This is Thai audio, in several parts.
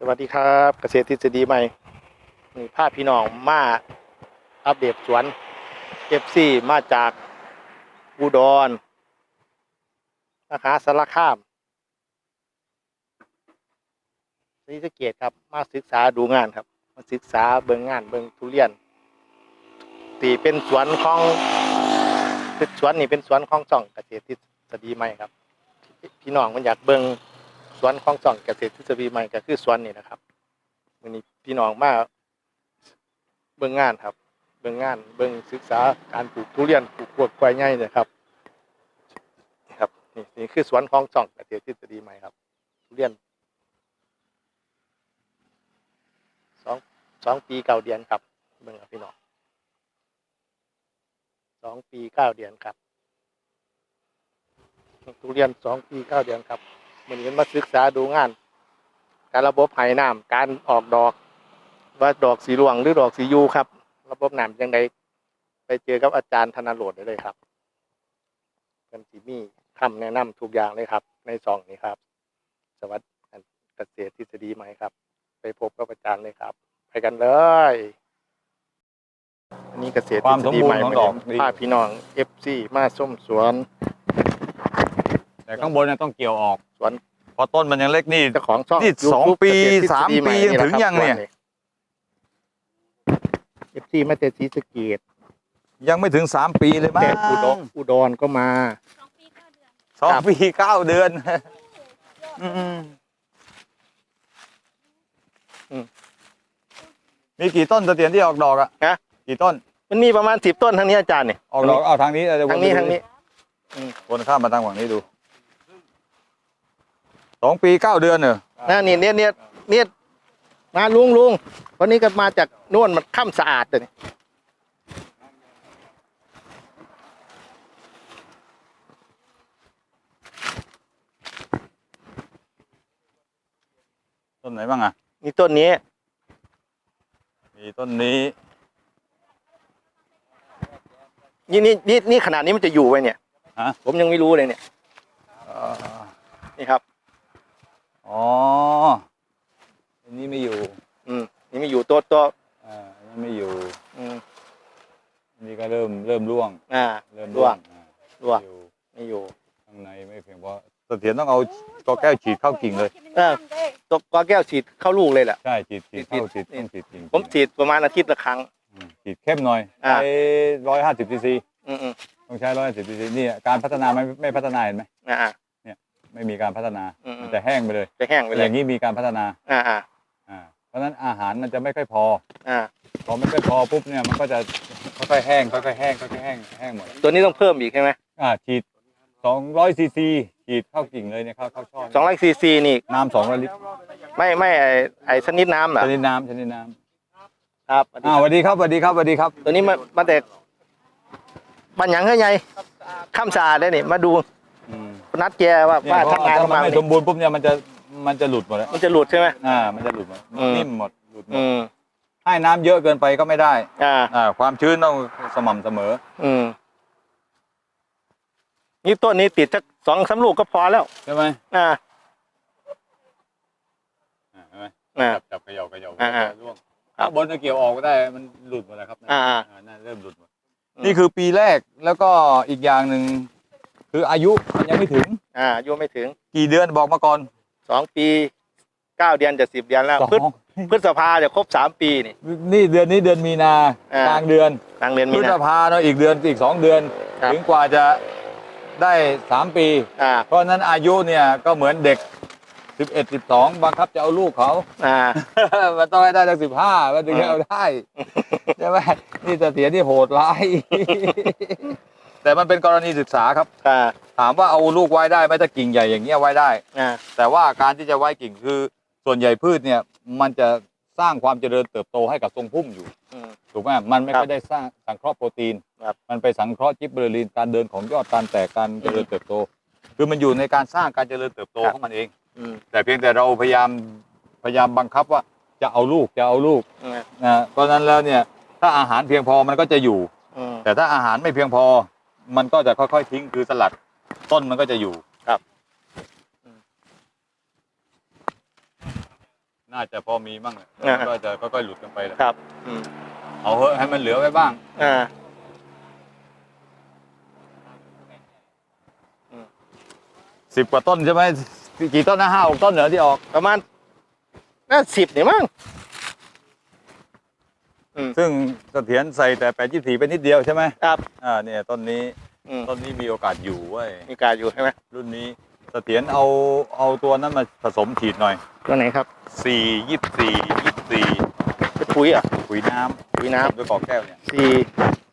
สวัสดีครับเกษตรทฤษฎีใหม่นี่ภาพพี่น้องมาอัปเดตสวนเอฟซีมาจากอุดรนะคะสารคามศรีสะเกดครับมาศึกษาดูงานครับ มาศึกษาเบิงงานเบิงทุเรียน ตีเป็นสวนของสวนนี่เป็นสวนของจ่องเกษตรทฤษฎีใหม่ครับ พี่น้องมันอยากเบิง สวนของจ่องเกษตรทฤษฎีใหม่ก็คือสวนนี่นะครับวันนี้พี่น้องมาเบิ่งงานครับ เบิ่งงาน เบิ่งศึกษาการปลูกทุเรียนปลูกกล้วยกล้วยใหญ่เนี่ยครับนี่ครับนี่นี่คือสวนของจ่องเกษตรทฤษฎีใหม่ครับ ทุเรียนสองสองปีเก้าเดือนครับ เบิ่งครับพี่น้องสองปีเก้าเดือนครับทุเรียนสองปีเก้าเดือนครับ มันนี้มาศึกษาดูงาน การระบบไหน้ำการออกดอก ว่าดอกสีรวงหรือดอกสียูครับ ระบบน้ำยังไงไปเจอกับอาจารย์ธนาโรดได้เลยครับเป็นสีมีคำแนะนำทุกอย่างเลยครับ ในซองนี้ครับ สวัสดีเกษตรทฤษฎีใหม่ครับ ไปพบกับอาจารย์เลยครับ ไปกันเลยอันนี้เกษตรทฤษฎีใหม่ความสมบูรณ์ของดอกดีพาพี่น้องเอฟซีมาส้มสวน แต่ข้างบนเนี่ยต้องเกี่ยวออกสวนเพราะต้นมันยังเล็กนี่เจ้าของช่องนี่ YouTube สองปีเกษตรทฤษฎีสามปีใหยังถึงยังเนี่ยเอฟซีมาแต่ศรีสะเกดยังไม่ถึงสามปีเลยมั้งแต่อุดรอุดรก็มาสองครับปีเก้าเดือนอืมมีกี่ต้นเสถียรที่ออกดอกอะฮะกี่ต้น มันมีประมาณสิบต้นทางนี้อาจารย์เนี่ยออกดอกเอาทางนี้เอเดี๋ยวทางนี้วนไปทางนี้วนข้ามมาทางฝั่งนี้ดู สองปีเก้าเดือนเนอะนะนี่เนี่ยเนี่ยเนี่ยมาลุงลุงวันนี้ก็มาจากนู่นมันค่ำสะอาดเลยนี่ต้นไหนบ้างอะนี่ต้นนี้ มีต้นนี้ นี่นี่นี่นี่ขนาดนี้มันจะอยู่ไว้เนี่ย ฮะ ผมยังไม่รู้เลยเนี่ยเอ่อนี่ครับ อ๋ออันนี้ไม่อยู่อืมนี่ไม่อยู่ตัวตัวอ่าอันนี้ไม่อยู่อืมอันนี่ก็เริ่มเริ่มร่วง อ่าเริ่มร่วงอ่าร่วงอยู่ไม่อยู่ ข้างในไม่เพียงพอเสถียรต้องเอาตัวแก้วฉีดเข้ากิ่งเลย เออ ตัวกอแก้วฉีดเข้าลูกเลยแหละ ใช่ฉีดฉีดเข้าฉีฉีดดต้องฉีดกิ่งผมฉีดประมาณอาทิตย์ละครั้ง อืมฉีดเข้มหน่อยอ่า ใช้ร้อยห้าสิบซีซีอืมอืมต้องใช้ร้อยห้าสิบซีซีนี่การพัฒนาไม่ไม่พัฒนาเห็นไหม อ่าอ่า ไม่มีการพัฒนาอืมอืม มันจะแห้งไปเลย จะแห้งไปอเลยย่างนี้มีการพัฒนาอ่าอ่าอ่าเพราะฉะนั้นอาหารมันจะไม่ค่อยพอ อ่าพอไม่ค่อยพอปุ๊บเนี่ยมันก็จะค่อยๆแห้งค่อยๆแห้งค่อยๆแห้งแห้งหมดตัวนี้ต้องเพิ่มอีกใช่ไหมอ่าฉีดสองร้อยซีซีฉีดเข้ากิ่งเลยเนี่ยเข้าเข้าช่อสองร้อยซีซีนี่น้ำสองร้อยลิตรไม่ไม่ไอไอชนิดน้ำเหรอชนิดน้ำชนิดน้ำครับอ่าสวัสดีครับสวัสดีครับสวัสดีครับ ตัวนี้มามาแต่บันหยังเฮ้ยไงข้ามสะอาดได้นี่มาดูอืม นัดแกว่าเนี่ยว่าเพราะทำงานถ้าเข้ามันมาไม่สมบูรณ์ปุ๊บเนี่ยมันจะมันจะหลุดหมดแล้วมันจะหลุดใช่ไหมอ่า มันจะหลุดหมดอืมนิ่มหมดหลุดหมดอืมให้น้ำเยอะเกินไปก็ไม่ได้ อ่าอ่าความชื้นต้องสม่ำเสมอ อืมนี่ต้นนี้ติดสักสองสามลูกก็พอแล้วใช่ไหมอ่าอ่าใช่ไหมอ่าจับจับเขย่าเขย่าอ่าอ่าร่วงครับข้างบนจะเกี่ยวออกก็ได้ มันหลุดหมดแล้วครับอ่าอ่านั่นเริ่มหลุดหมดอืมนี่คือปีแรกแล้วก็อีกอย่างหนึ่ง คืออายุมันยังไม่ถึงอ่าอายุไม่ถึงกี่เดือนบอกมาก่อนสองปีเก้าเดือนจะสิบเดือนแล้วสองพฤษพฤษภาจะครบสามปีนี่ นี่เดือนนี้เดือนมีนาอ่า กลางเดือนกลางเดือนพมีฤษนา ภาเนาะอีกเดือนอีกสองเดือน ครับ ถึงกว่าจะได้สามปี อ่าเพราะฉะนั้นอายุเนี่ยก็เหมือนเด็กสิบเอ็ดสิบสองบังคับจะเอาลูกเขา อ่า มันต้องให้ได้ตั้งสิบห้ามันถึงจะอ่าเอาได้ ใช่ไหมนี่เสถียรที่โหดร้าย แต่มันเป็นกรณีศึกษาครับ อ่าถามว่าเอาลูกไว้ได้ไหมถ้ากิ่งใหญ่อย่างเงี้ยไว้ได้ อ่าแต่ว่าการที่จะไว้กิ่งคือส่วนใหญ่พืชเนี่ยมันจะสร้างความเจริญเติบโตให้กับทรงพุ่มอยู่ อืม ถูกไหมมันไม่ครับค่อยได้สร้างสังเคราะห์โปรตีน ครับมันไปสังเคราะห์จิบเบอร์ลินการเดินของยอดการแตกการเจริญเติบโต คือมันอยู่ในการสร้างการเจริญเติบโตครับ ของมันเอง อืมแต่เพียงแต่เราพยายามพยายามบังคับว่าจะเอาลูกจะเอาลูกอืมนะเพราะฉะนั้นแล้วเนี่ยถ้าอาหารเพียงพอมันก็จะอยู่ อืมแต่ถ้าอาหารไม่เพียงพอ มันก็จะค่อยๆทิ้งคือสลัดต้นมันก็จะอยู่ครับนน่าจะพอมีบ้างแหละอ่ามันก็จะค่อยๆหลุดกันไปแหละครับ อืมเอาเหอะให้มันเหลือไว้บ้าง อ่าสิบกว่าต้นใช่ไหมกี่ต้นนะห้าหกต้นเหรอที่ออกประมาณน่าสิบเนี่ยมั้ง ซึ่งเสถียรใส่แต่แปดยี่สี่เป็นนิดเดียวใช่ไหมครับอ่าเนี่ยต้นนี้อืมต้นนี้มีโอกาสอยู่เว้ยมีการอยู่ใช่ไหมรุ่นนี้เสถียรเอาเอาตัวนั้นมาผสมฉีดหน่อยตัวไหนครับสี่ยี่สี่ยี่สี่เป็นปุ๋ยอะปุ๋ยน้ำปุ๋ยน้ด้วยกอกแก้วเนี่ยำสี่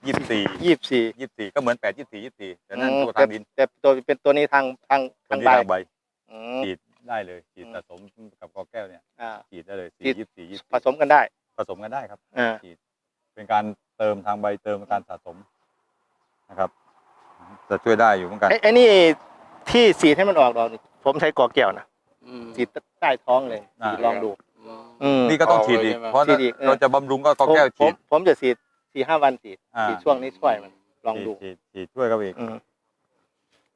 ยี่สี่ยี่สิบสี่ ยี่สี่ก็เหมือนแปดยี่สี่ยี่สี่แต่นั่นอืม ตัวทางดินแต่ตัวเป็นตัวนี้ทางทางทาทางงดินใบทางใบอืม ฉีดได้เลยฉีดอืม ผสมกับกอกแก้วเนี่ยอ่า ฉีดได้เลยฉีสี่ดยี่สี่ยี่ผสมกันได้ ผสมกันได้ครับอ่าเป็นการเติมทางใบเติมการสะสมนะครับ จะช่วยได้อยู่เหมือนกัน ไอ้ไอ้นี่ที่สีดให้มันออกดอกนี่ผมใช้กอแก้วนะอืม สีดใต้ท้องเลยอ่าสีดลองดูอืมอืม นี่ก็ต้องฉีดอีก เอาเลยใช่ไหม เพราะฉีดอีกเออ เราจะบำรุงก็กอกแก้วผมฉีดผมผมจะสีดสี่ห้าวันสีดอ่าสีดช่วงนี้ช่วยมัน ลองดู ฉีดฉีดช่วยเขาอีก อืม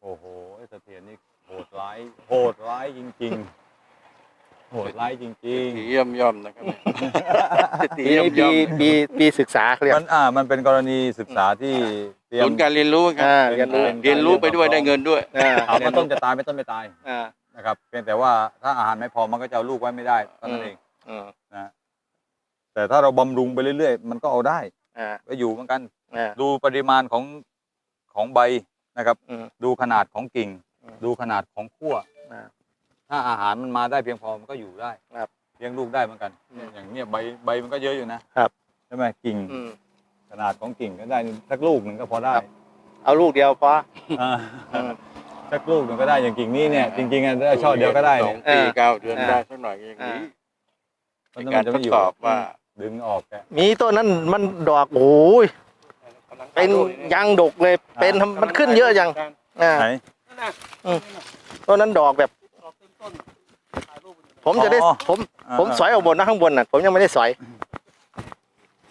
โอ้โหไอ้เสถียรนี่โหดร้าย โหดร้ายจริงๆ โหดร้ายจริงสีเยี่ยมย่อมนะครับเนี่ยปีนี้ปีปีปีศึกษาเขาเรียๆ ก มันอ่ามันเป็นกรณีศึกษาที่เตรียม ศูนย์การเรียนรู้ครัอ่าบเรียนรู้ เรียนรู้ไปด้วยได้เงินด้วยอ่าถามว่าต้นจะตายไม่ต้นไม่ตายอ่านะครับเพียงแต่ว่าถ้าอาหารไม่พอมันก็จะเอาลูกไว้ไม่ได้เท่านั้นเองอืมนะแต่ถ้าเราบำรุงไปเรื่อยๆ มันก็เอาได้อ่าก็อยู่เหมือนกัน อ่า ดูปริมาณของของใบนะครับ อืมดูขนาดของกิ่ง อืมดูขนาดของขั้วอ่า ถ้าอาหารมันมาได้เพียงพอมันก็อยู่ได้ครับเลี้ยงลูกได้เหมือนกัน อืม อย่างเนี้ยใบใบมันก็เยอะอยู่นะครับใช่ไหมกิ่งอืม ขนาดของกิ่งก็ได้สักลูกหนึ่งก็พอได้ครับ เอาลูกเดียวพอ อ่าอืม สักลูกหนึ่งก็ได้อย่างกิ่งนี้เนี่ยจริงๆอะได้ช่อเดียวก็ได้สอเนี่ยงปีอ่าเก้าเดือนอ่าได้สักหน่อยก็อย่างนี้มันในการจะทไม่ดอยู่สอบว่าดึงออกแกมีต้นนั้นมันดอกโอ้ยเป็นยังดกเลยเป็นทำมันขึ้นเยอะยังอ่าไหนต้นนั้นดอกแบบ ผมจะได้อ๋อผมผมสอยออกบนนะข้างบนน่ะ ผมยังไม่ได้สอย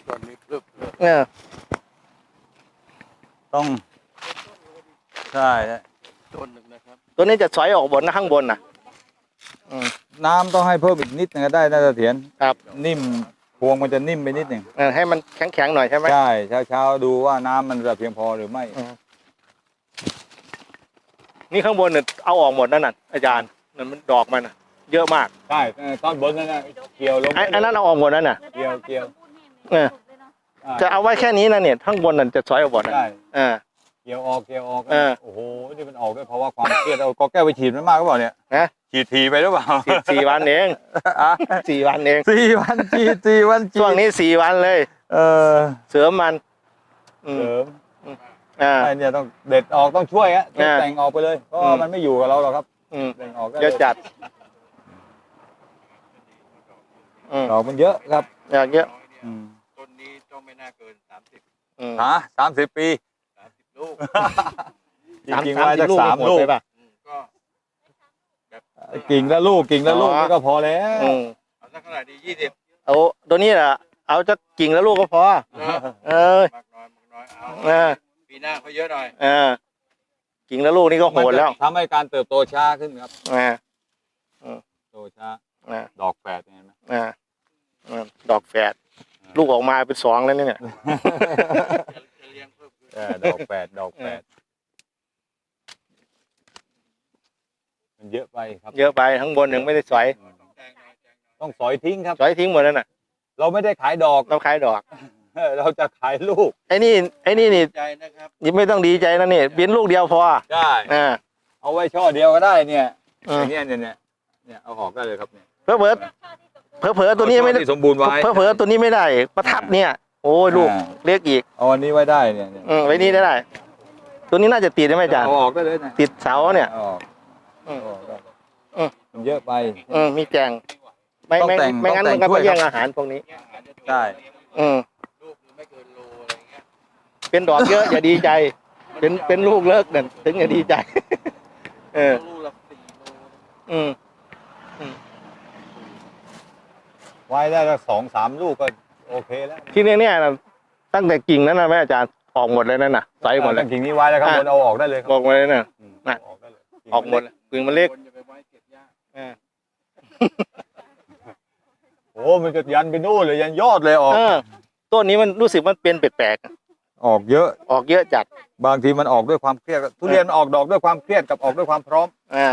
ตอนนี้พลึบเลยเออต้อง ใช่ ต้นหนึ่งนะครับ ตัวนี้จะสอยออกบนนะข้างบนน่ะอืมน้ำต้องให้เพิ่มอีกนิดนึงก็ได้น่าจะเถียนครับ นิ่มพวงมันจะนิ่มไปนิดหนึ่งเออให้มันแข็งๆหน่อยใช่ไหม ใช่เช้าเช้าๆดูว่าน้ำมันจะเพียงพอหรือไม่นี่ข้างบนเนี่ยเอาออกหมดนั่นน่ะอาจารย์ นั่นมันดอกมันน่ะเยอะมากใช่เออตอนบนนั่นนะเกี่ยวลงไอ้ไอ้นั้นเอาออกหมดนั่นน่ะ เกี่ยวเกี่ยวเออ จะเอาไว้แค่นี้นะเนี่ยข้างบนนั่นจะสอยออกหมดนะใช่เออเกี่ยวออกเกี่ยวออกเออโอ้โหนี่มันออกด้วยเพราะว่าความเครียดเอาก็แก้วไปฉีดมันมากหรือเปล่าเนี่ยฮะ ฉีดทีไปหรือเปล่าสี่สี่วันเองอะสี่วันเองสี่วันฉีดสี่วันฉีดช่วงนี้สี่วันเลย เออเสริมมัน อืมเสริมอ่า ไอ้เนี่ยต้องเด็ดออกต้องช่วยฮะต้องอ่าแต่งออกไปเลยเพราะว่าอืม มันไม่อยู่กับเราหรอกครับ อืมแต่งออกได้เยอะเลยจัดอืมดอกมันเยอะครับอยากเยอะอืมต้นนี้ต้องไม่น่าเกินสามสิบอืม ฮะสามสิบปีสามสิบลูกจริงๆไว้สักสามนี่โหดลูกไปป่ะอืมก็กิ่งละลูกกิ่งละลูกอ๋อ นี่ก็พอแล้วอืมเอาสักเท่าไหร่ดียี่สิบเอาตัวนี้แหละเอาจะกิ่งแล้วลูกก็พอ เออ มากน้อยมากน้อยเอาเออ ปีหน้าเขาเยอะหน่อย เออ กิ่งแล้วลูกนี่ก็โหดแล้วมันจะทำให้การเติบโตช้าขึ้นครับอ่าโตช้า อ่าดอกแฝดเห็นไหม อ่าอืมดอกแฝดลูกออกมาเป็นสองแล้วเนี่ยจะจะเลี้ยงเพิ่มขึ้นเออดอกแฝดดอกแฝดมันเยอะไปครับเยอะไปข้างบนยังไม่ได้สอยต้องแตงหน่อยแตงหน่อยต้องสอยทิ้งครับ สอยทิ้งหมดแล้วน่ะ เราไม่ได้ขายดอก เราขายดอก เราจะขายลูกไอ้นี่ไอ้นี่นี่ใจนะครับยังไม่ต้องดีใจนะนี่บินลูกเดียวพอได้อ่าเอาไว้ช่อเดียวก็ได้เนี่ยอือมย่างเงี้ยเนี่ยเนี่ยเนี่ยเอาออกได้เลยครับเนี่ยเผลอเผลอเผลอเผลอๆตัวนี้ไม่ได้เอาช่อที่สมบูรณ์ไว้เผลอเผลอๆตัวนี้ไม่ได้ ประทับเนี่ย โอ้ยลูกอ่าเล็กอีกเอาอันนี้ไว้ได้เนี่ยเนี่ยอืมไว้นี่ได้ได้ ตัวนี้น่าจะติดได้ไหมอาจารย์เอาออกได้เลยนะติดเสาเนี่ยเอาออกอืมเอาออกได้อืมมันเยอะไปอืมมีแจงไม่ต้องไม่แต่งไม่งั้นต้มัองนแต่ก็งมาช่วยแย่งครับอาหารพวกนี้เนี่ยอาจจะถูกใช่อืม เป็นดอกเยอะ อย่าดีใจ เป็นเป็นลูกเลิกเนี่ยถึงอย่าดีใจ เออ ลูกละสี่โลอืมไว้ได้สักสองสามลูกก็โอเคแล้วที่เนี่ยเนี่ยนะตั้งแต่กิ่งนั้นนะแม่อาจารย์ออกหมดเลยนั่นน่ะใส่หมดเลยกิ่งนี้ไว้แล้วครับอะบนเอาออกได้เลยครับบอกมาเลยน่ะมน่ะออกได้เลยออกหมดเลยกิ่งมันเล็กคนจะไปไว้เก็บยากอ่ามันจะยันไปนู่นเลยยันยอดเลยออกเออต้นนี้มันรู้สึกมันเป็นแปลก ออกเยอะๆออกเยอะจัดบางทีมันออกด้วยความเครียดทุเรียนมันออกดอกด้วยความเครียดกับออกด้วยความพร้อมอ่า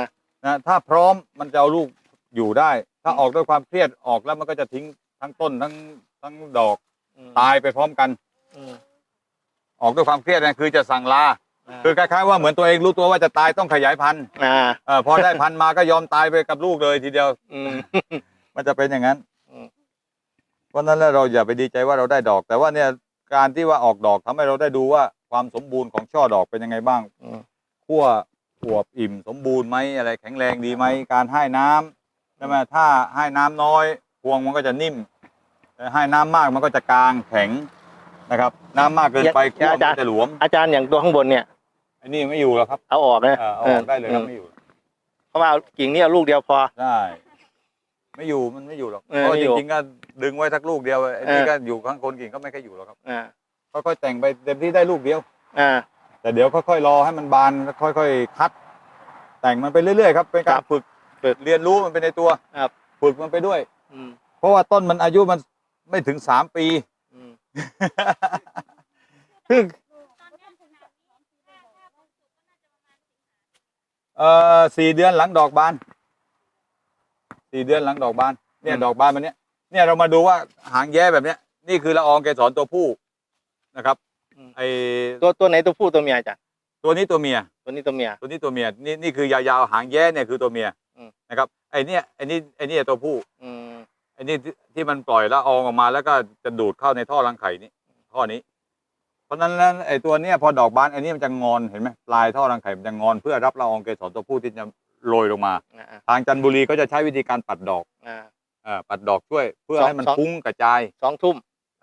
นะถ้าพร้อมมันจะเอาลูกอยู่ได้ ถ้าออกด้วยความเครียดออกแล้วมันก็จะทิ้งทั้งต้นทั้งทั้งดอกอืมตายไปพร้อมกันอืมออกด้วยความเครียดนะคือจะสั่งลาอ่าคือคล้ายๆว่าเหมือนตัวเองรู้ตัวว่าจะตายต้องขยายพันธุ์อ่าเออพอได้พันธุ์มาก็ยอมตายไปกับลูกเลยทีเดียวอืมมันจะเป็นอย่างนั้นอืมเพราะฉะนั้นแล้วเราอย่าไปดีใจว่าเราได้ดอก แต่ว่าเนี่ย การที่ว่าออกดอกทำให้เราได้ดูว่าความสมบูรณ์ของช่อดอกเป็นยังไงบ้างอืม ขั้วอวบอิ่มสมบูรณ์ไหมอะไรแข็งแรงดีไหมการให้น้ำใช่ไหมถ้าให้น้ำน้อยพวงมันก็จะนิ่มแต่ให้น้ำมากมันก็จะกลางแข็งนะครับ น้ำมากเกินไปขั้วมันก็จะหลวมอาจารย์อย่างตัวข้างบนเนี่ยอันนี้ไม่อยู่แล้วครับเอาออกนะเออเอาออกได้เลยครับไม่อยู่เพราะว่าเอากิ่งนี่เอาลูกเดียวพอ ได้ ไม่อยู่มันไม่อยู่หรอกเออเพราะไม่อยู่จริงๆก็ดึงไว้สักลูกเดียวไอ้นี่เออก็อยู่ข้างคนกิ่งก็ไม่ค่อยอยู่หรอกครับอ่าค่อยๆแต่งไปเต็มที่ได้ลูกเดียวอ่าแต่เดี๋ยวค่อยๆรอให้มันบานแล้วค่อยๆคัด แต่งมันไปเรื่อยๆครับเป็นการฝึกฝึกเรียนรู้มันไปในตัวครับฝึกมันไปด้วย อืมเพราะว่าต้นมันอายุมันไม่ถึงสามปีอืมคือเอ่อสี่เดือนหลังดอกบาน สี่เดือนหลังดอกบานเนี่ยดอกบานมันเนี้ยเนี่ยเรามาดูว่าหางแย้แบบเนี้ย นี่คือละอองเกสรตัวผู้นะครับไอตัวตัวไหนตัวผู้ตัวเมียอาจารย์ตัวนี้ตัวเมีย ตัวนี้ตัวเมีย ตัวนี้ตัวเมียนี่นี่คือยาวๆหางแย้เนี่ยคือตัวเมียอืม นะครับไอเนี้ยไอนี่ไอนี่ตัวผู้อืมไอนี่ที่ที่มันปล่อยละอองออกมาแล้วก็จะดูดเข้าในท่อรังไข่นี้ท่อนี้ เพราะฉะนั้นแล้วไอตัวเนี้ยพอดอกบานไอนี่มันจะงอนเห็นไหมปลายท่อรังไข่มันจะงอนเพื่อรับละอองเกสรตัวผู้ที่จะ โรยลงมาอ่าทางจันทบุรีก็จะใช้วิธีการปัดดอกอ่าอ่าปัดดอกช่วย เพื่อสองให้มันสอง ฟุ้งกระจายสองทุ่ม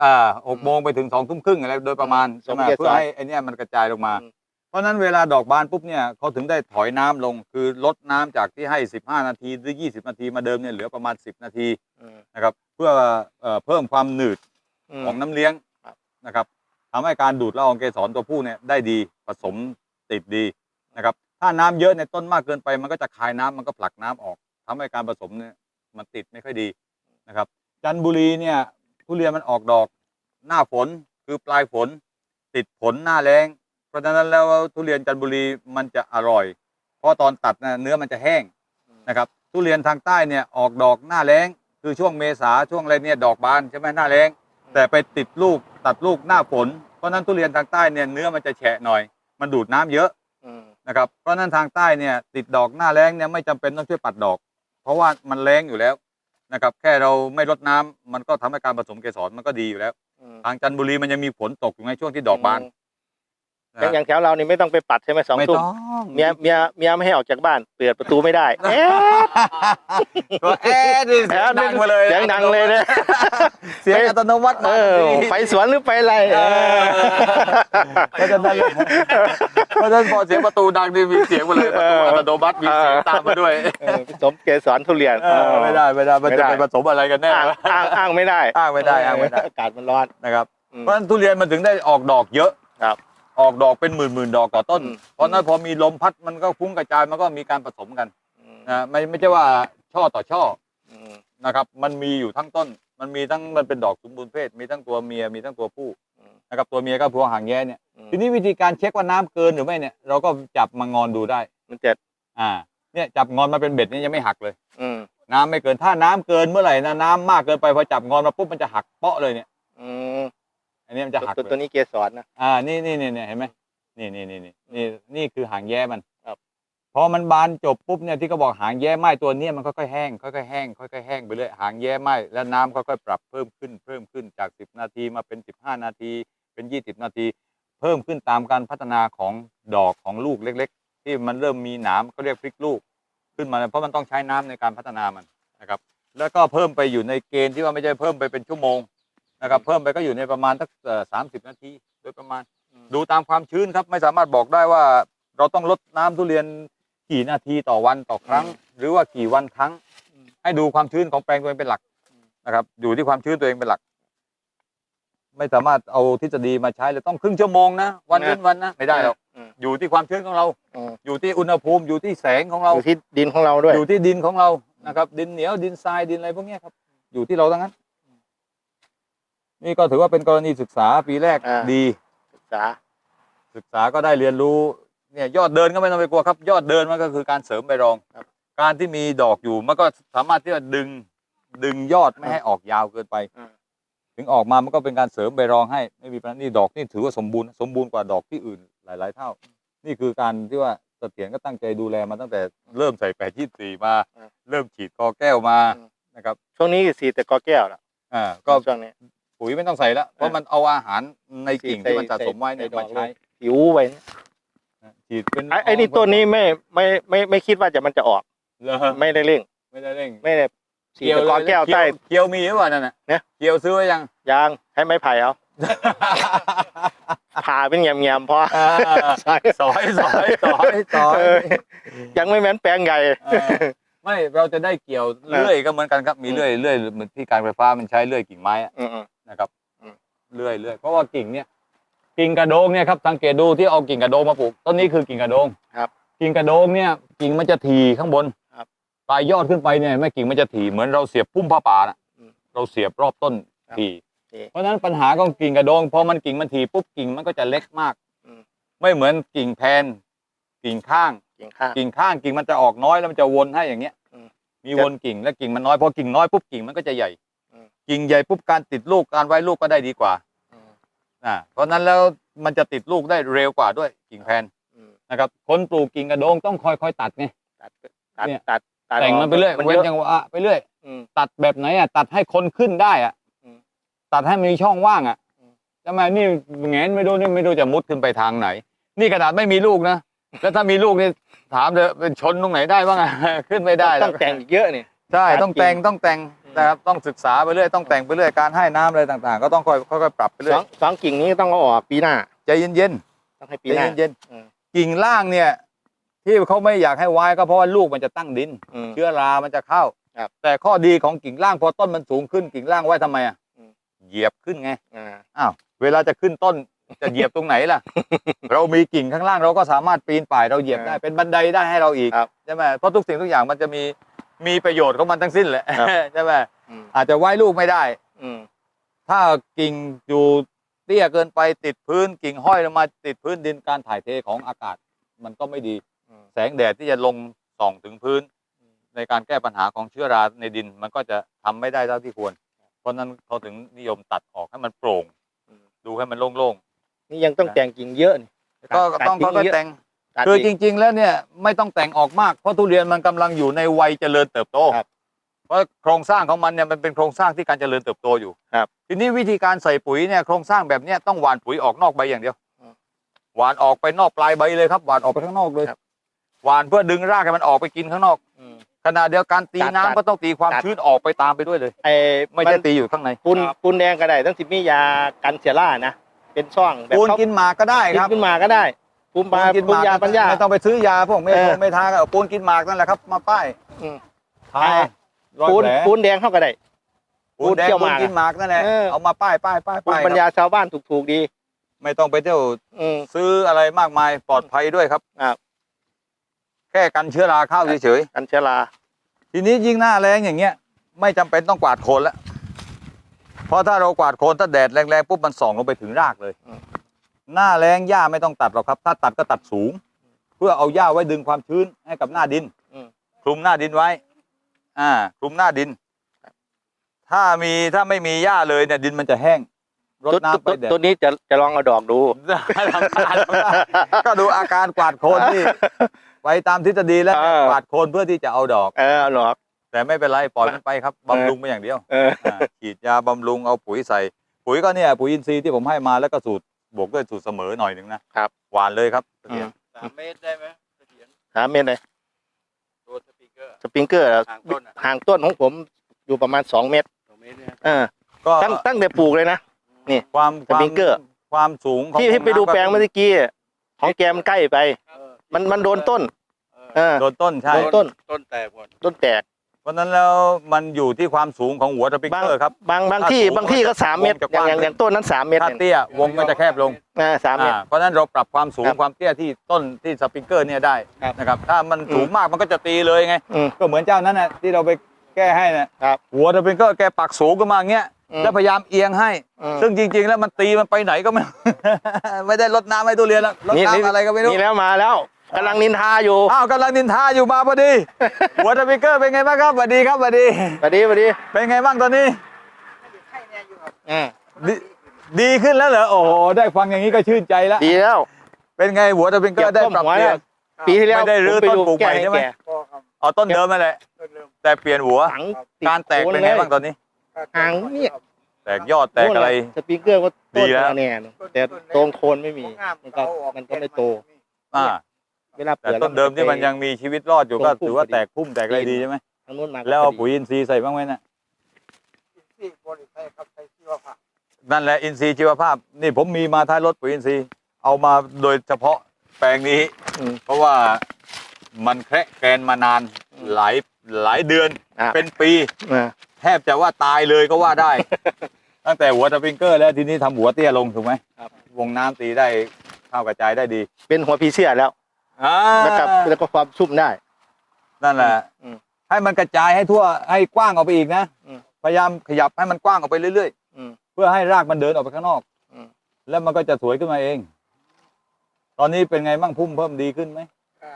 อ่าหกโมงไปถึงสองทุ่มครึ่งอะไรโดยประมาณสมใช่ไหมเกียรติเพื่อให้ไอเนี้ยมันกระจายลงมา อืม เพราะฉะนั้นเวลาดอกบานปุ๊บเนี่ยเขาถึงได้ถอยน้ำลง คือลดน้ำจากที่ให้ 15 นาทีหรือ 20 นาทีมาเดิมเนี่ยเหลือประมาณ 10 นาทีอืมนะครับเพื่อเอ่อเพิ่มความหนืด ม ของน้ำเลี้ยงครับนะครับทำให้การดูดละอองเกสรตัวผู้เนี่ยได้ดีผสมติดดีนะครับ ถ้าน้ำเยอะในต้นมากเกินไป มันก็จะคายน้ำมันก็ผลักน้ำออกทำให้การผสมเนี่ยมันติดไม่ค่อยดีนะครับ จันบุรีเนี่ยทุเรียนมันออกดอกหน้าฝนคือปลายฝน ติดผลหน้าแรงเพราะฉะนั้นแล้วทุเรียนจันบุรีมันจะอร่อย เพราะตอนตัดเนื้อมันจะแห้งนะครับ ทุเรียนทางใต้เนี่ยออกดอกหน้าแรงคือช่วงเมษาช่วงอะไรเนี่ยดอกบานใช่ไหมหน้าแรงแต่ไปติดลูกตัดลูกหน้าฝนเพราะนั้นทุเรียนทางใต้เนี่ยเนื้อมันจะแฉะหน่อย มันดูดน้ำเยอะ นะครับเพราะฉะนั้นทางใต้เนี่ยติดดอกหน้าแรงเนี่ยไม่จำเป็นต้องช่วยปัดดอก เพราะว่ามันแรงอยู่แล้วนะครับแค่เราไม่ลดน้ำมันก็ทำให้การผสมเกสรมันก็ดีอยู่แล้วอืมทางจันทบุรีมันยังมีฝนตกอยู่ในช่วงที่ดอกบานอย่าง นะอย่างแถวเรานี่ไม่ต้องไปปัดใช่ไหมสองไม่ทุ่มต้องเมียเมียเมียไม่ให้ออกจากบ้าน เปิดประตูไม่ได้เอ๊ะก็แอ๊ะดิเสียงดังมาเลยเสียงดังเลยนะ เสียงอัตโนมัติเอมาอทันที ไปสวนหรือไปอะไรเออ เพราะฉะนั้นเพราะฉะนั้นพอเสียงประตูดังนี่มีเสียงมาเลยประตูอัตโนมัติมีเสียงตามมาด้วยเออผสมเกสรทุเรียน เออไม่ได้ไม่ได้มันไม่จะได้ ไปผสมอะไรกันแน่อ้างอ้างอ้างไม่ได้อ้างไม่ได้อ้างไม่ได้ อากาศมันร้อนนะครับ อืม เพราะฉะนั้นทุเรียนมันถึงได้ออกดอกเยอะครับ ออกดอกเป็นหมื่นหมื่นๆดอกต่อต้นอืมเพราะฉะนั้นพอมีลมพัดมันก็ฟุ้งกระจายมันก็มีการผสมกันอืมนะไม่ไม่ใช่ว่าช่อต่อช่ออืมนะครับ มันมีอยู่ทั้งต้น มันมีทั้งมันเป็นดอกสมบูรณ์เพศ มีทั้งตัวเมียมีทั้งตัวผู้อืมนะครับตัวเมียก็พวงหางแย้เนี่ยอืมทีนี้วิธีการเช็คว่าน้ำเกินหรือไม่เนี่ยเราก็จับมางอนดูได้ มันจะอ่า เนี่ยจับงอนมาเป็นเบ็ดเนี่ยยังไม่หักเลยอืมน้ำไม่เกินถ้าน้ำเกินเมื่อไหร่นะน้ำมากเกินไปพอจับงอนมาปุ๊บมันจะหักเปาะเลยเนี่ย อืมอันนี้มันจะหักตัวเลยตัวนี้เกสรนะอ่านี่นี่นี่เนี่ยเห็นไหมนี่นี่นี่นี่นี่นี่คือหางแย้มันครับพอมันบานจบปุ๊บเนี่ยที่เขาบอกหางแย้ไหมตัวเนี้ยมันค่อยๆแห้งค่อยๆแห้งค่อยๆแห้งไปเรื่อยหางแย้ไหมแล้วน้ำค่อยๆปรับเพิ่มขึ้นเพิ่มขึ้นจาก 10 นาทีมาเป็น 15 นาที เป็น 20 นาที เพิ่มขึ้นตามการพัฒนาของดอกของลูกเล็ก ๆ ที่มันเริ่มมีหนามเขาเรียกพลิกลูกขึ้นมาเพราะมันต้องใช้น้ำในการพัฒนามันนะครับแล้วก็เพิ่มไปอยู่ในเกณฑ์ที่ว่าไม่ใช่เพิ่มไปเป็นชั่วโมง นะครับ เพิ่มไปก็อยู่ในประมาณสักสามสิบนาทีโดยประมาณ ดูตามความชื้นครับ ไม่สามารถบอกได้ว่าเราต้องลดน้ำทุเรียนกี่นาทีต่อวันต่อครั้ง หรือว่ากี่วันครั้ง ให้ดูความชื้นของแปลงตัวเองเป็นหลักนะครับ อยู่ที่ความชื้นตัวเองเป็นหลัก ไม่สามารถเอาทฤษฎีมาใช้เลยต้องครึ่งชั่วโมงนะวันเว้นวันนะไม่ได้หรอกอืมอยู่ที่ความชื้นของเราอืมอยู่ที่อุณหภูมิอยู่ที่แสงของเราอยู่ที่ดินของเราด้วย อยู่ที่ดินของเรานะครับ ดินเหนียวดินทรายดินอะไรพวกเนี้ยครับ อยู่ที่เราทั้งนั้น นี่ก็ถือว่าเป็นกรณีศึกษาปีแรกอ่า ดีศึกษา ศึกษาก็ได้เรียนรู้เนี่ยยอดเดินก็ไม่ต้องไปกลัวครับ ยอดเดินมันก็คือการเสริมใบรอง ครับการที่มีดอกอยู่มันก็สามารถที่จะดึงดึงยอดไม่ให้ออกยาวเกินไปอ่าถึงออกมามันก็เป็นการเสริมใบรองให้ไม่มีปัญหานี่ดอกนี่ถือว่าสมบูรณ์สมบูรณ์กว่าดอกที่อื่นหลาย ๆ เท่า นี่คือการที่ว่าเสถียรก็ตั้งใจดูแลมาตั้งแต่เริ่มใส่แปดยี่สี่มาอ่าเริ่มฉีดกอแก้วมาอืม นะครับช่วงนี้สีแต่กอแก้วละอ่าก็ ช่วงนี้ ปุ๋ยไม่ต้องใส่แล้วเพราะมันเอาอาหารในกิ่งใส่ที่มันสะสมไว้เนี่ยใส่ดอมากใช้ผิวไปเนี่ยฉีดเป็นไอ้ไอ้นี่ต้นนี้ไม่ไม่ไม่ไม่คิดว่าจะมันจะออกเหรอไม่ได้เร่ง ไม่ได้เร่งไม่ได้สีแต่กอแก้วเคี้ใต้เคี้ยวมีหรือเปล่านั่นน่ะเนี่ยเคี้ยวซื้อไว้ยังยางให้ไม้ไผ่เอาผ่าเป็นแง่มๆพอใช่สอยสอยสอยสอยเออยังไม่แม้นแปลงใหญ่เออไม่เราจะได้เกี่ยวเลื่อยก็เหมือนกันครับมีเลื่อยเลื่อยเหมือนที่การไฟฟ้ามันใช้เลื่อยกิ่งไม้อะอืม นะครับอืมเลื่อยเลื่อยเพราะว่ากิ่งเนี่ยกิ่งกระโดงเนี่ยครับสังเกตดูที่เอากิ่งกระโดงมาปลูกต้นนี้คือกิ่งกระโดงครับ กิ่งกระโดงเนี่ยกิ่งมันจะถี่ข้างบนครับปลายยอดขึ้นไปเนี่ยแม่กิ่งมันจะถี่เหมือนเราเสียบพุ่มผ้าป่าน่ะอืมเราเสียบรอบต้นครับถี่ถี่เพราะฉะนั้นปัญหาของกิ่งกระโดงพอมันกิ่งมันถี่ปุ๊บกิ่งมันก็จะเล็กมากอืมไม่เหมือนกิ่งแพนกิ่งข้าง กิ่งข้างกิ่งข้างกิ่งมันจะออกน้อยแล้วมันจะวนให้อย่างเงี้ยอืมมีวนกิ่งและกิ่งมันน้อยพอกิ่งน้อยปุ๊บกิ่งมันก็จะใหญ่อืม กิ่งใหญ่ปุ๊บการติดลูกการไว้ลูกก็ได้ดีกว่าอืมอ่าเพราะฉะนั้นแล้วมันจะติดลูกได้เร็วกว่าด้วยกิ่งแพนอืมนะครับ คนปลูกกิ่งกระโดงต้องคอยๆตัดไงตัดตัดเนี่ยตัดตัดแต่งมันไปเรื่อยมันเว้เยนอะจังหวะไปเรื่อยอืมตัดแบบไหนอะตัดให้คนขึ้นได้อะอืมตัดให้มีช่องว่างอะอืมทำไมนี่แงนไม่รู้นี่ไม่รู้จะมุดขึ้นไปทางไหน นี่ขนาดไม่มีลูกนะแล้วถ้ามีลูกนี่ถามเลยเป็นชนตรงไหนได้บ้างอะขึ้นไม่ได้หรต้ออกงแต่งอีกเยอะนี่ใช่ตัดต้องแต่งกิ่งต้องแต่งอืม นะครับต้องศึกษาไปเรื่อยต้องแต่งไปเรื่อยการให้น้ำอะไรต่างๆ ก็ต้องค่อยค่อยๆปรับไปเรื่สออยงสองกิ่งนี้ต้องเอาออกปีหน้า ใจเย็นต้องให้ๆปีใจหน้าเย็นอืมๆกิ่งล่างเนี่ย ที่เขาไม่อยากให้ไว้ก็เพราะว่าลูกมันจะตั้งดิน อืม เชื้อรามันจะเข้า ครับแต่ข้อดีของกิ่งล่างพอต้นมันสูงขึ้นกิ่งล่างไว้ทำไมอะอืม เหยียบขึ้นไง อ่า อ้าวเวลาจะขึ้นต้นจะเหยียบตรงไหนล่ะ เรามีกิ่งข้างล่างเราก็สามารถปีนป่ายเราเหยียบได้ เป็นบันไดได้ให้เราอีกครับ ใช่ไหมเพราะทุกสิ่งทุกอย่างมันจะมี มีประโยชน์ของมันทั้งสิ้นแหละครับ ใช่ไหมอืมอาจจะไว้ลูกไม่ได้ อืมถ้ากิ่งอยู่เตี้ยเกินไปติดพื้นกิ่งห้อยลงมาติดพื้นดินการถ่ายเทของอากาศ มันก็ไม่ดี อืม แสงแดดที่จะลงส่องถึงพื้นในการแก้ปัญหาของเชื้อราในดิน มันก็จะทำไม่ได้เท่าที่ควร เพราะฉะนั้นเขาถึงนิยมตัดออกให้มันโปร่ง อืมดูให้มันโล่งนี่ยังต้องแต่งกิ่งเยอะนี่ ๆ ก็ตัดต้องทิ้ก็งเยอะ แต่งตัด คืออีกจริง ๆ แล้วเนี่ยไม่ต้องแต่งออกมากเพราะทุเรียนมันกำลังอยู่ในวัยเจริญเติบโตครับเพราะโครงสร้างของมันเนี่ยมันเป็นโครงสร้างที่การเจริญเติบโตอยู่ครับ ทีนี้วิธีการใส่ปุ๋ยเนี่ยโครงสร้างแบบเนี้ยต้องหว่านปุ๋ยออกนอกใบอย่างเดียวอืมหว่านออกไปนอกปลายใบเลยครับหว่านออกไปข้างนอกเลยครับหว่านเพื่อดึงรากให้มันออกไปกินข้างนอกอืมขณะเดียวกันตีตัดน้ำตัดก็ต้องตีความตัดชื้นออกไปตามไปด้วยเลยไอ้ไม่ใช่ตีอยู่ข้างในปูนปูนแดงก็ได้ต้องสิมียากันเชื้อรานะเป็นช่องแบบปูนเขากินหมากก็ได้กิครับนขึ้นมาก็ได้ ปูนปลาปูนกินหปูนมากยาปัญญา ไม่ต้องไปซื้อยาพวกไม่เออทงไม่ทาก็เอาปูนกินหมากนั่นแหละครับ มาป้ายอืมทาร้อยปูนแผลปูนแดงเข้าก็ได้ปูนแดงปูนเที่ยวหปูนมากกินหมากนั่นแหละเออเอามาป้ายป้ายป้ายปูนป้ายปัญญาชาวบ้านถูกๆดี ไม่ต้องไปเที่ยวอืมซื้ออะไรมากมายปลอดภัยด้วยครับครับแค่กันเชื้อราเข้าเฉยกันเชื้อราๆทีนี้ยิ่งหน้าแรงอย่างเงี้ย ไม่จำเป็นต้องกวาดโคนแล้วเพราะถ้าเรากวาดโคนถ้าแดดแรงๆปุ๊บมันส่องลงไปถึงรากเลย หน้าแรงหญ้าไม่ต้องตัดหรอกครับ ถ้าตัดก็ตัดสูง เพื่อเอาหญ้าไว้ดึงความชื้นให้กับหน้าดินอืมคลุมหน้าดินไว้ อ่า คลุมหน้าดิน ถ้ามีถ้าไม่มีหญ้าเลยเนี่ยดินมันจะแห้งรดตัวน้ำไปตัวแดดตัวนี้จะจะลองเอาดอกดูทำได้ทำได้ก็ดูอาการกวาดโคนที่ไปตามทฤษฎีแล้วเออกวาดโคนเพื่อที่จะเอาดอก เออเอาดอกแต่ไม่เป็นไรปล่อยมันไปครับบำรุงไปอย่างเดียวเอออ่าฉีดยาบำรุงเอาปุ๋ยใส่ ปุ๋ยก็เนี่ยปุ๋ยอินทรีย์ที่ผมให้มาแล้วก็สูตร บวกด้วยสูตรเสมอหน่อยหนึ่งนะครับ หวานเลยครับอืมสามเมตรได้ไหมเสถียรหาเมตรเลยตัวสปีกเกอร์สปริงเกอร์ห่างต้นอะห่างต้นของผมอยู่ประมาณสองเมตรสองเมตรเนี่ยเออก็ตั้งตั้งแต่ปลูกเลยนะนี่ความสปริงเกอร์ ความสูงของที่ที่ไปดูแปลงเมื่อกี้ของแกมันใกล้ไปเออมันมันโดนต้นเอเอออโดนต้นใช่โดนต้นต้นแตกหมดต้นแตก เพราะฉะนั้นแล้วมันอยู่ที่ความสูงของหัวสปริงบางเกอร์ครับบางบางถ้าที่สูงบางที่ก็สามเมตรวงจะอกย่างว้างอย่างอย่างต้นนั้นสามเมตรถ้าเนี่ยเตี้ยวงก็จะแคบลงอ่าสามเมตรอ่าเพราะฉะนั้นเราปรับความสูงครับความเตี้ยที่ต้นที่สปริงเกอร์เนี่ยได้ครับนะครับถ้ามันสูงอืมมากมันก็จะตีเลยไงอืมก็เหมือนเจ้านั้นนะที่เราไปแก้ให้นะครับหัวสปริงเกอร์แกปักสูงขึ้นมาอย่างเงี้ยอืมแล้วพยายามเอียงให้อืมซึ่งจริง ๆ แล้วมันตีมันไปไหนก็ไม่ไม่ได้ลดน้ำให้ทุเรียนแล้วลดนี่นี่น้ำอะไรก็ไม่รู้นี่แล้วมาแล้ว กำลังนินทาอยู่อ้าวกำลังนินทาอยู่มาพอดีหัวทปิกเกอร์เป็นไงบ้างครับสวัสดีครับสวัสดีสวัสดีสวัสดีเป็นไงบ้างตอนนี้อ่าดีดีขึ้นแล้วเหรอโอ้โหได้ฟังอย่างนี้ก็ชื่นใจแล้วดีแล้ว เป็นไงหัวทปิกเกอร์ได้ปรับเปลี่ยนปีที่แล้วไม่ได้รื้อผปต้นปลูกใหม่ใช่ไหมแก้ก็ครับอ๋อต้นเดิมนั่นแหละต้นเริ่มแต่เปลี่ยนหัวฝังติดการแตกเป็นไงบ้างตอนนี้หางเนี่ยแตกยอดแตกอะไรสปริงเกอร์ก็ดีต้นแล้วแน่นแต่ตรงโคนไม่มีมันก็เอาออกมันก็ไม่โตอ่า เวลาแต่เปิดต้นเดิมที่มันยังมีชีวิตรอดอยู่ก็ตรงพุ่มถือว่าพอดีแตกพุ่มแตกอะไรดีใช่ไหมทางนู้นมาก็แล้วเอาพอดีปุ๋ยอินทรีย์ใส่บ้างไหมนะที่บริษัทครับใช้ชีวภาพนั่นแหละอินทรีย์ชีวภาพ นี่ผมมีมาท้ายรถปุ๋ยอินทรีย์เอามาโดยเฉพาะแปลงนี้อืมเพราะว่ามันแคระแกรนมานานหลายหลายเดือนอะเป็นปีอ่าแทบจะว่าตายเลยก็ว่าได้ ตั้งแต่หัวสปริงเกอร์แล้วทีนี้ทำหัวเตี้ยลงถูกไหมครับวงน้ำตีได้เข้ากระจายได้ดี เป็นหัวพีเสียแล้ว อ่าแล้วก็แล้วก็ความชุ่มได้ นั่นแหละอืมให้มันกระจายให้ทั่วให้กว้างออกไปอีกนะอืม พยายามขยับให้มันกว้างออกไปเรื่อยอืม ๆ เพื่อให้รากมันเดินออกไปข้างนอกอืม แล้วมันก็จะสวยขึ้นมาเอง ตอนนี้เป็นไงบ้างพุ่มเพิ่มดีขึ้นไหมอ่า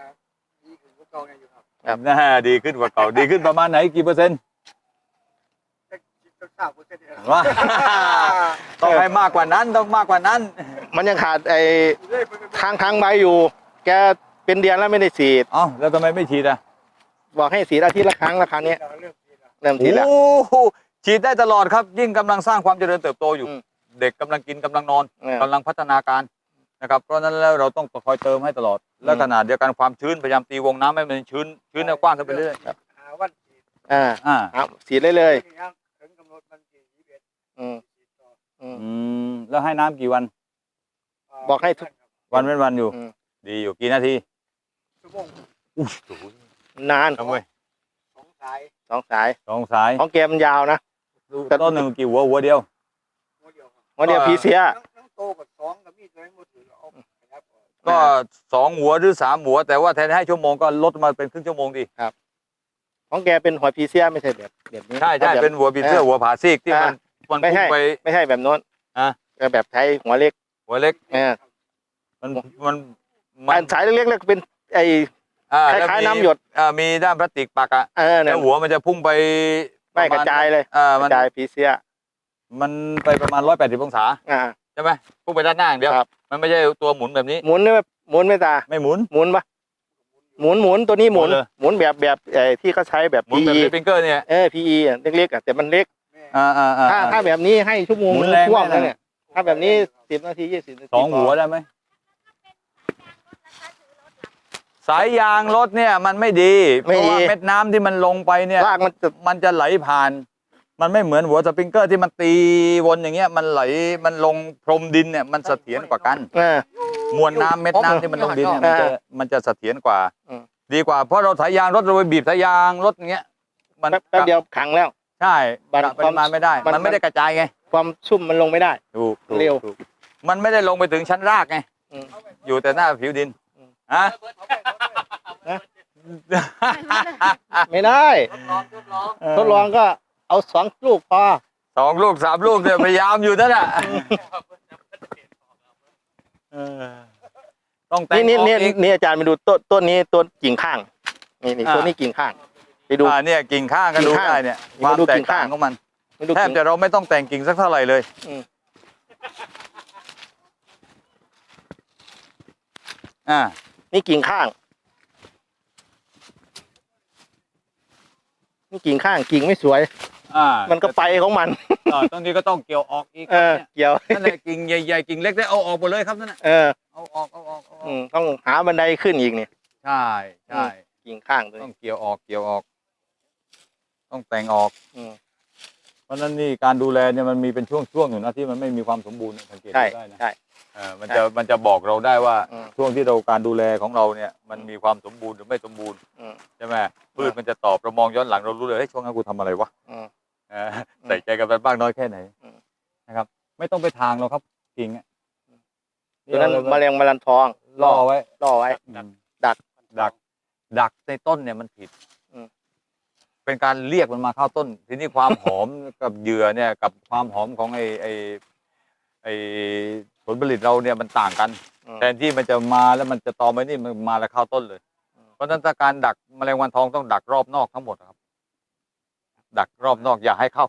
ดีขึ้นกว่าเก่าเนี่ยอยู่ครับครับนะฮะดีขึ้นกว่าเก่าดีขึ้นประมาณไหนกี่เปอร์เซ็นต์แต่คิดต้องทราบเปอร์เซ็นต์เนี่ยว่า ต้องให้มากกว่านั้นต้องมากกว่านั้น มันยังขาดไอ้เรื่อยไปเรื่อยทางทางใบอยู่ แก เป็นเดือนแล้วไม่ได้ฉีด เอ้าแล้วทำไมไม่ฉีดอะบอกให้ฉีดอาทิตย์ละครั้งละครั้งเนี้ยเราเริ่มดีแล้วเริ่มฉีดแล้ว โอ้โหฉีดได้ตลอดครับ ยิ่งกำลังสร้างความเจริญเติบโตอยู่ อืมเด็กกำลังกินกำลังนอนเออกำลังพัฒนาการนะครับ เพราะฉะนั้นแล้วเราต้องคอยเติมให้ตลอด และอืม ขนาดเดียวกันความชื้นพยายามตีวงน้ำให้มันชื้นชื้นให้กว้างขึ้นไปเรื่อยหาวันฉีดอ่าอ่าครับฉีดเลยเลยยังถึงกำหนดมันฉีดยี่สิบเอ็ดอืมฉีดต่ออืม อืมแล้วให้น้ำกี่วันาบอกให้ทุก วันเป็นวันอยู่ อืม ดีอยู่กี่นาทีชั่ วโมงอุ้ยนานทำเว้ยสองสายสองสายสองสายของแกมันยาวนะแต่ต้นหนึ่งกี่หัวหัวเดียวหัวเดียวครับวันเดียวพีเสียน้องน้องโตกับสองกับมีดเลยหมดถือเอาขยับออกก็สองหัวหรือสามหัว แต่ว่าแทนให้ชั่วโมงก็ลดมาเป็นครึ่งชั่วโมงดิของแกเป็นหัวพีเสียไม่ใช่แบบแบบนี้ใช่ใช่แบบเป็นหัวปีเสื้อหัวผาซีกที่มันมันไม่พุ่ใช่งไปไม่ใช่แบบโน้นอะเออแบบใช้หัวเล็กหัวเล็กเออมันมันมัอันสายเล็กๆแล้วก็เป็น ไอ้อ่คแล้วล้ายมีๆน้ำหยด อ่ามีด้านพลาสติกปักอะเออเนี่แล้ยวหัวมันจะพุ่งไปไม่ปกมระณจายเลยอ่ากมันระจายพีเสียมันไปประมาณร้อยแปดสิบองศาอ่า ใช่ไหมพุ่งไปด้านหน้าอย่างเดียวครับ มันไม่ใช่ตัวหมุนแบบนี้ หมุนเนี่ยหมุนไม่ตา ไม่หมุน หมุนปะหมุนหมุนตัวนี้หมุนหมุนเลย หมุนแบบแบบไอ้ที่เขาใช้แบบ หมุนแบบ PE สปริงเกอร์เนี่ยเออ PE อะเล็กๆอะแต่มันเล็กแม่อ่าอ่าอ่า ถ้าถ้าแบบนี้ให้ชั่วโมงหมุนนึงแรงท่วมได้แล้วนะเนี่ย ถ้าแบบนี้สิบนาทียี่สิบนาทีสองหัวพได้ไหม สายยางรถเนี่ยมันไม่ดีเพไม่ราะดีว่าเม็ดน้ำที่มันลงไปเนี่ยรากมันจะมันจะไหลผ่าน มันไม่เหมือนหัวสปริงเกอร์ที่มันตีวนอย่างเงี้ยมันไหลมันลงพรมดินเนี่ยมันเสถียรกว่ากันเออมวลน้ำเม็ดน้ำที่มันลงดินเนี่ยมันจะอ่ามันจะเสถียรกว่า อืม ดีกว่าเพราะเราสายยางรถเราไปบีบสายยางรถอย่างเงี้ยมันแป๊บแป๊บเดียวขังแล้ว ใช่มันกะปริมาณไม่ได้ มัน มันไม่ได้กระจายไงความชุ่มมันลงไม่ได้ ถูกถูกเร็ว ถูกมันไม่ได้ลงไปถึงชั้นรากไงอืม อยู่แต่หน้าผิวดินอืม ฮะไม่ได้ทดลองทดลองก็เอาสองลูกพอสองลูกสามลูกเนี่ยพยายามอยู่นั่นแหละต้องแต่งนี่นี่นี่อาจารย์ไปดูต้นต้นนี้ต้นกิ่งข้าง นี่นี่ต้นนี้กิ่งข้างไปดูอ่าเนี่ยกิ่งข้างก็ดูได้เนี่ยความาดูแตกิ่งต่าข้างของมันแทบจะเราไม่ต้องแต่งกิ่งสักเท่าไหร่เลยอ่า นี่กิ่งข้าง นี่กิ่งข้างกิ่งไม่สวย อ่ามันก็ไปของมันอ่าตรงนี้ก็ต้องเกี่ยวออกอีกเออเนี่ยเกี่ยว นั่นแหละกิ่งใหญ่ๆกิ่งเล็กได้เอาออกหมดเลยครับนั่นน่ะเออเอาออกเอาออกเอาออือกมต้องหาบันไดขึ้นอีกนี่ ใช่ใช่กิ่งข้างตัวต้อนี้งเกี่ยวออกเกี่ยวออก ต้องแต่งออก อืม เพราะฉะนั้นนี่การดูแลเนี่ยมันมีเป็นช่วงๆอยู่นะที่มันไม่มีความสมบูรณ์เนี่ยสังเกตใช่ดูได้นะใช่ เออมันจะมันจะบอกเราได้ว่าอืมช่วงที่เราการดูแลของเราเนี่ย มันมีความสมบูรณ์หรือไม่สมบูรณ์อืมใช่ไหมพืชมันจะตอบเรามองย้อนหลังเรารู้เลยเฮ้ยช่วงนั้นกูทำอะไรวะอืมเออใส่ใจกับมันบ้างน้อยแค่ไหนอืม นะครับ ไม่ต้องไปทางเราครับกิ่งอะตัวนั้นเราแมลงแมลงทองล่อไว้ล่อไว้อืมดัก ดัก ดักในต้นเนี่ยมันผิดอืม เป็นการเรียกมันมาเข้าต้น ทีนี้ความหอม กับเหยื่อเนี่ยกับความหอมของไอไอไอผลผลิตเราเนี่ยมันต่างกัน อืม แทนที่มันจะมาแล้วมันจะตอมไปนี่มันมาแล้วเข้าต้นเลย อืม เพราะฉะนั้นถ้าการดักแมลงวันทองต้องดักรอบนอกทั้งหมดครับ ดักรอบนอกอย่าให้เข้า